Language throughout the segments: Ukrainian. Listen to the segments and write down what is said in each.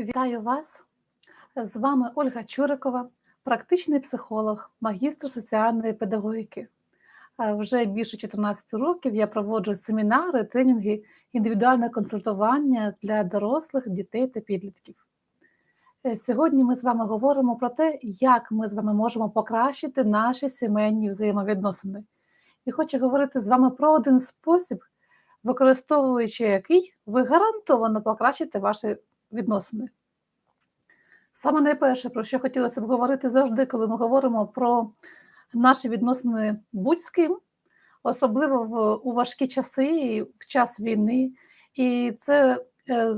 Вітаю вас! З вами Ольга Чурикова, практичний психолог, магістр соціальної педагогіки. Е, Вже більше 14 років я проводжу семінари, тренінги, індивідуальне консультування для дорослих, дітей та підлітків. Е, Сьогодні ми з вами говоримо про те, як ми з вами можемо покращити наші сімейні взаємовідносини. І хочу говорити з вами про один спосіб, використовуючи який ви гарантовано покращите ваші відносини. Саме найперше, про що хотілося б говорити завжди, коли ми говоримо про наші відносини будь з ким, особливо в, у важкі часи, і в час війни. І це е,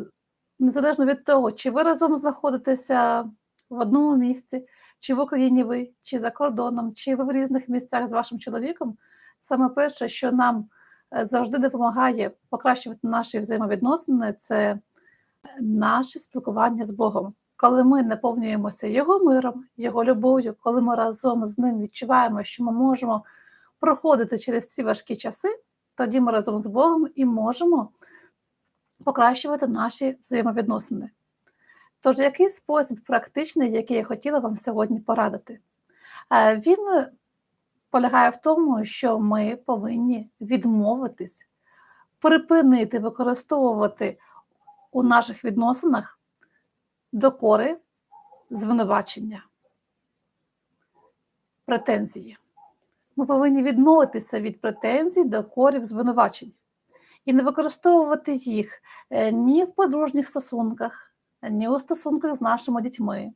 незалежно від того, чи ви разом знаходитеся в одному місці, чи в Україні ви, чи за кордоном, чи ви в різних місцях з вашим чоловіком, саме перше, що нам е, завжди допомагає покращувати наші взаємовідносини, це наше спілкування з Богом. Коли ми наповнюємося Його миром, Його любов'ю, коли ми разом з ним відчуваємо, що ми можемо проходити через ці важкі часи, тоді ми разом з Богом і можемо покращувати наші взаємовідносини. Тож, який спосіб практичний, який я хотіла вам сьогодні порадити? Е, Він полягає в тому, що ми повинні відмовитись, припинити використовувати у наших відносинах докори, звинувачення, претензії. Ми повинні відмовитися від претензій, докорів, звинувачень і не використовувати їх е, ні в подружніх стосунках, ні у стосунках з нашими дітьми,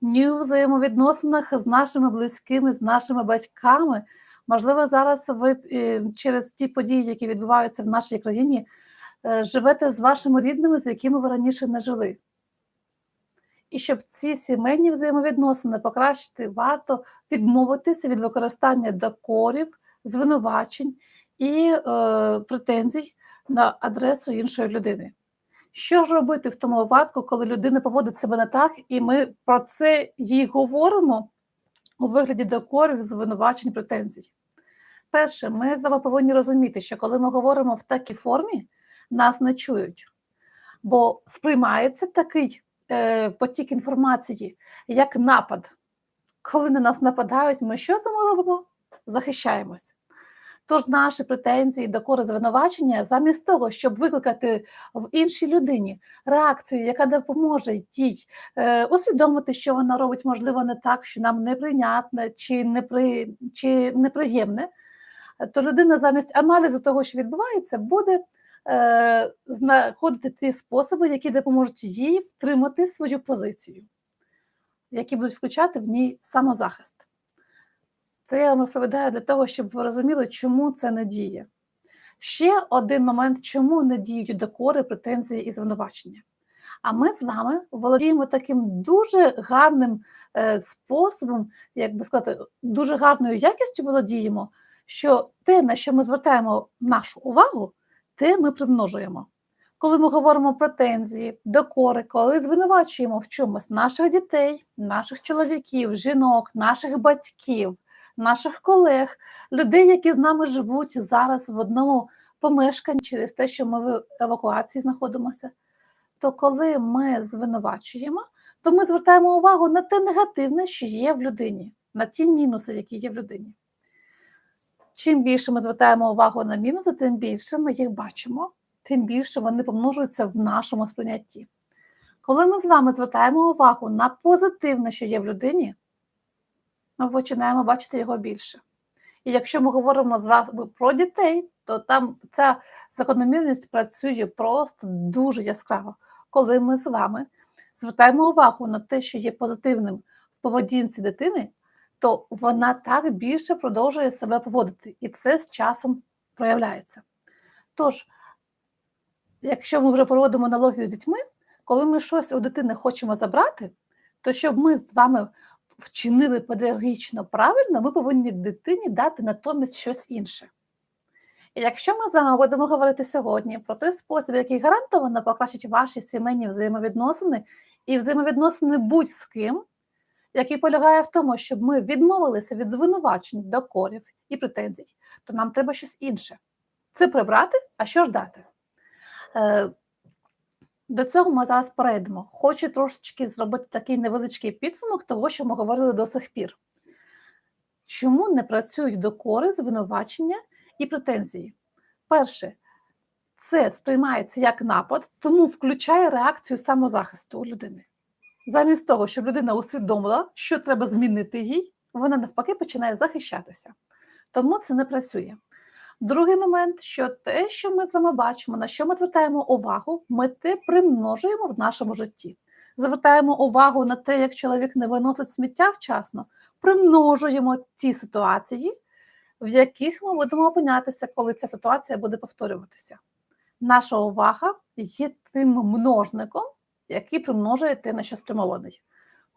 ні у взаємовідносинах з нашими близькими, з нашими батьками. Можливо, зараз ви е, через ті події, які відбуваються в нашій країні, живете з вашими рідними, з якими ви раніше не жили. І щоб ці сімейні взаємовідносини покращити, варто відмовитися від використання докорів, звинувачень і е, претензій на адресу іншої людини. Що ж робити в тому випадку, коли людина поводить себе не так, і ми про це їй говоримо у вигляді докорів, звинувачень, претензій? Перше, ми з вами повинні розуміти, що коли ми говоримо в такій формі, нас не чують, бо сприймається такий е, потік інформації як напад. Коли на нас нападають, ми що ними робимо? Захищаємось. Тож наші претензії, докори звинувачення, замість того, щоб викликати в іншій людині реакцію, яка допоможе їй е, усвідомити, що вона робить, можливо, не так, що нам неприйнятне чи, непри, чи неприємне, то людина замість аналізу того, що відбувається, буде е, знаходити ті способи, які допоможуть їй втримати свою позицію, які будуть включати в ній самозахист. Це я вам розповідаю для того, щоб ви розуміли, чому це не діє. Ще один момент, чому не діють докори, претензії і звинувачення. А ми з вами володіємо таким дуже гарним е, способом, як би сказати, дуже гарною якістю володіємо, що те, на що ми звертаємо нашу увагу, те ми примножуємо. Коли ми говоримо претензії, докори, коли звинувачуємо в чомусь наших дітей, наших чоловіків, жінок, наших батьків, наших колег, людей, які з нами живуть зараз в одному помешканні через те, що ми в евакуації знаходимося, то коли ми звинувачуємо, то ми звертаємо увагу на те негативне, що є в людині, на ті мінуси, які є в людині. Чим більше ми звертаємо увагу на мінуси, тим більше ми їх бачимо, тим більше вони помножуються в нашому сприйнятті. Коли ми з вами звертаємо увагу на позитивне, що є в людині, ми починаємо бачити його більше. І якщо ми говоримо з вами про дітей, то там ця закономірність працює просто дуже яскраво. Коли ми з вами звертаємо увагу на те, що є позитивним в поведінці дитини, то вона так більше продовжує себе поводити, і це з часом проявляється. Тож, якщо ми вже проводимо аналогію з дітьми, коли ми щось у дитини хочемо забрати, то щоб ми з вами вчинили педагогічно правильно, ми повинні дитині дати натомість щось інше. І якщо ми з вами будемо говорити сьогодні про той спосіб, який гарантовано покращить ваші сімейні взаємовідносини і взаємовідносини будь з ким, який полягає в тому, щоб ми відмовилися від звинувачень, докорів і претензій, то нам треба щось інше. Це прибрати, а що ж дати? Е, До цього ми зараз перейдемо. Хочу трошечки зробити такий невеличкий підсумок того, що ми говорили до сих пір. Чому не працюють докори, звинувачення і претензії? Перше, це сприймається як напад, тому включає реакцію самозахисту людини. Замість того, щоб людина усвідомила, що треба змінити їй, вона навпаки починає захищатися. Тому це не працює. Другий момент, що те, що ми з вами бачимо, на що ми звертаємо увагу, ми те примножуємо в нашому житті. Звертаємо увагу на те, як чоловік не виносить сміття вчасно, примножуємо ті ситуації, в яких ми будемо опинятися, коли ця ситуація буде повторюватися. Наша увага є тим множником, який примножує те, на що спрямований.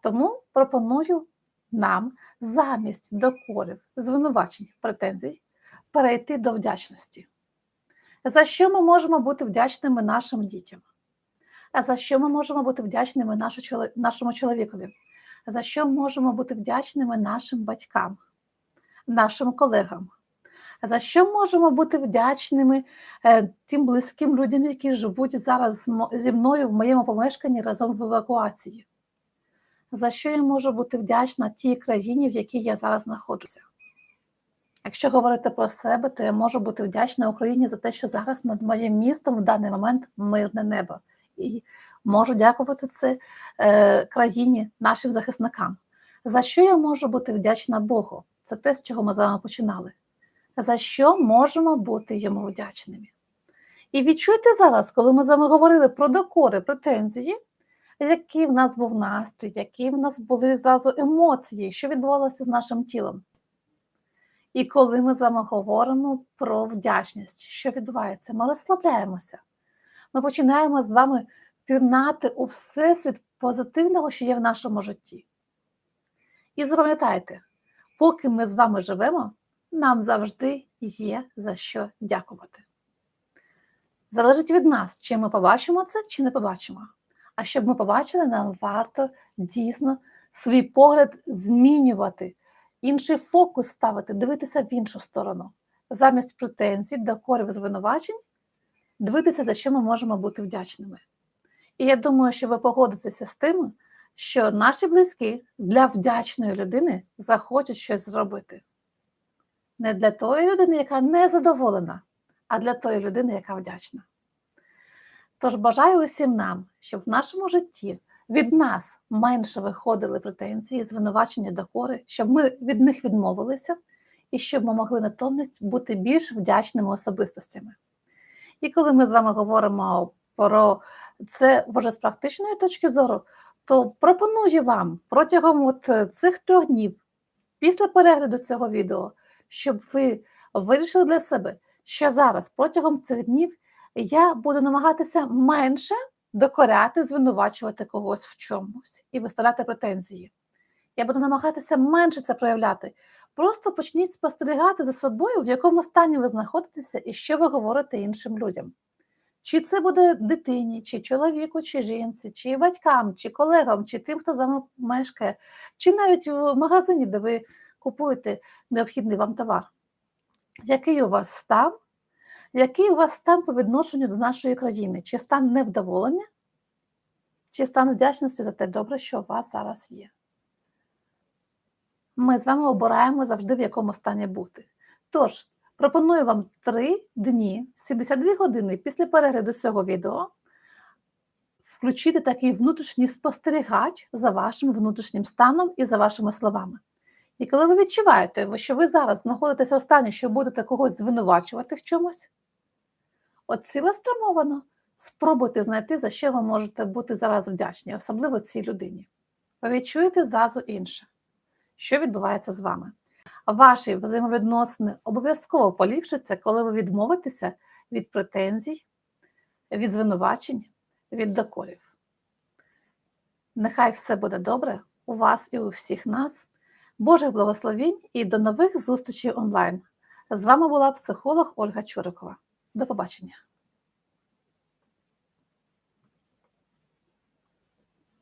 Тому пропоную нам замість докорів, звинувачень, претензій перейти до вдячності. За що ми можемо бути вдячними нашим дітям? За що ми можемо бути вдячними нашому чоловікові? За що можемо бути вдячними нашим батькам, нашим колегам? За що можемо бути вдячними е, тим близьким людям, які живуть зараз зі мною в моєму помешканні разом в евакуації? За що я можу бути вдячна тій країні, в якій я зараз знаходжуся? Якщо говорити про себе, то я можу бути вдячна Україні за те, що зараз над моїм містом в даний момент мирне небо. І можу дякувати це е, країні, нашим захисникам. За що я можу бути вдячна Богу? Це те, з чого ми з вами починали. За що можемо бути йому вдячними? І відчуйте зараз, коли ми з вами говорили про докори, претензії, який в нас був настрій, які в нас були зразу емоції, що відбувалося з нашим тілом. І коли ми з вами говоримо про вдячність, що відбувається, ми розслабляємося. Ми починаємо з вами пірнати у всесвіт позитивного, що є в нашому житті. І запам'ятайте, поки ми з вами живемо, нам завжди є за що дякувати. Залежить від нас, чи ми побачимо це, чи не побачимо. А щоб ми побачили, нам варто дійсно свій погляд змінювати інший фокус ставити, дивитися в іншу сторону. Замість претензій, докорів, звинувачень, дивитися, за що ми можемо бути вдячними. І я думаю, що ви погодитеся з тим, що наші близькі для вдячної людини захочуть щось зробити. Не для тої людини, яка не задоволена, а для тої людини, яка вдячна. Тож бажаю усім нам, щоб в нашому житті від нас менше виходили претензії, звинувачення докори, щоб ми від них відмовилися і щоб ми могли натомість бути більш вдячними особистостями. І коли ми з вами говоримо про це вже з практичної точки зору, то пропоную вам протягом от цих трьох днів, після перегляду цього відео, щоб ви вирішили для себе, що зараз протягом цих днів я буду намагатися менше докоряти, звинувачувати когось в чомусь і виставляти претензії. Я буду намагатися менше це проявляти. Просто почніть спостерігати за собою, в якому стані ви знаходитеся і що ви говорите іншим людям. Чи це буде дитині, чи чоловіку, чи жінці, чи батькам, чи колегам, чи тим, хто з вами мешкає, чи навіть в магазині, де ви купуєте необхідний вам товар. Який у вас стан який у вас стан по відношенню до нашої країни? Чи стан невдоволення, чи стан вдячності за те добре, що у вас зараз є? Ми з вами обираємо завжди, в якому стані бути. Тож, пропоную вам 3 дні, 72 години після перегляду цього відео включити такий внутрішній спостерігач за вашим внутрішнім станом і за вашими словами. І коли ви відчуваєте, що ви зараз знаходитеся в стані, що будете когось звинувачувати в чомусь, от цілеспрямовано спробуйте знайти, за що ви можете бути зараз вдячні, особливо цій людині. Ви відчуєте зразу інше, що відбувається з вами. Ваші взаємовідносини обов'язково поліпшаться, коли ви відмовитеся від претензій, від звинувачень, від докорів. Нехай все буде добре у вас і у всіх нас. Божих благословінь і до нових зустрічей онлайн. З вами була психолог Ольга Чурикова. До побачення.